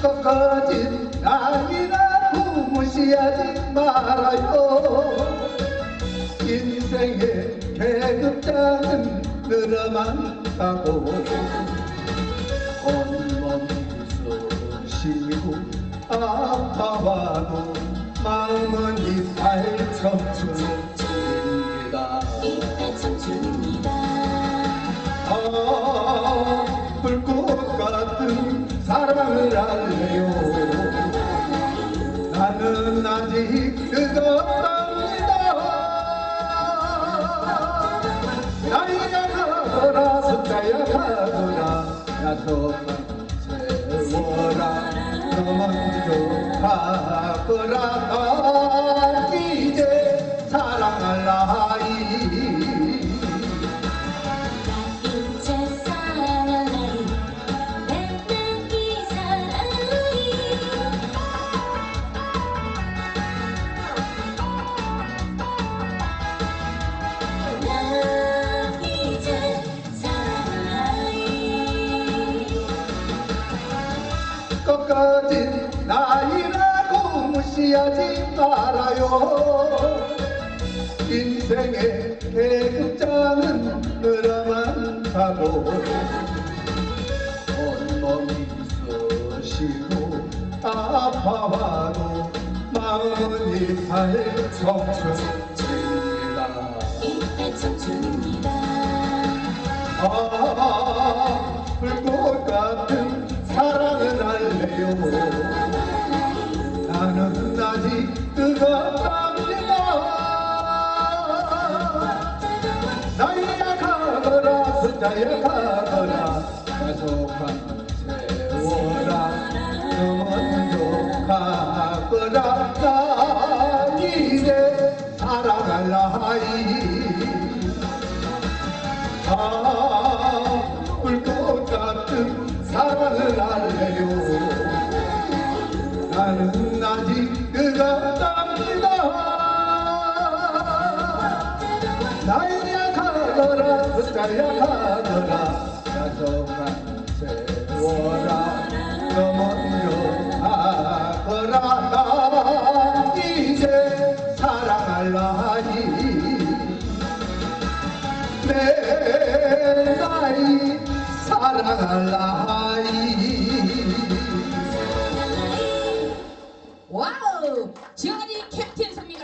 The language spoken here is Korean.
것까지 나이나 무시하지 말아요. 인생의 계급자는 늘어만다고. 온몸 쑤시고 아파와도 마음은 이탈 청춘입니다. 이탈 청춘입니다. 아 불꽃 할래요. 나는 아직 그것답니다. 나이가 가거라 숫자야 가거라. 약속한 세워라. 너 먼저 가거라 끝까지 나이라고 무시하지 말아요. 인생의 계급장은 늘어만 가고 온몸이 쑤시고 아파와도 마음이 발청춘입니다 이때 청춘입니다. 아. 불꽃 같은 사랑을 할래요 나는 아직 뜨겁답니다. 나이야 가거라 숫자야 가거라 약속한 세워라 너 먼저 가거라 나 이제 사랑할 나이. 아 불꽃 같은 사랑을 할래요 나는 아직 그같답니다. 나이야 가거라 숫자야 가거라 약속한 세워라 나 이제 사랑할 나이 내 나이 사랑할 나이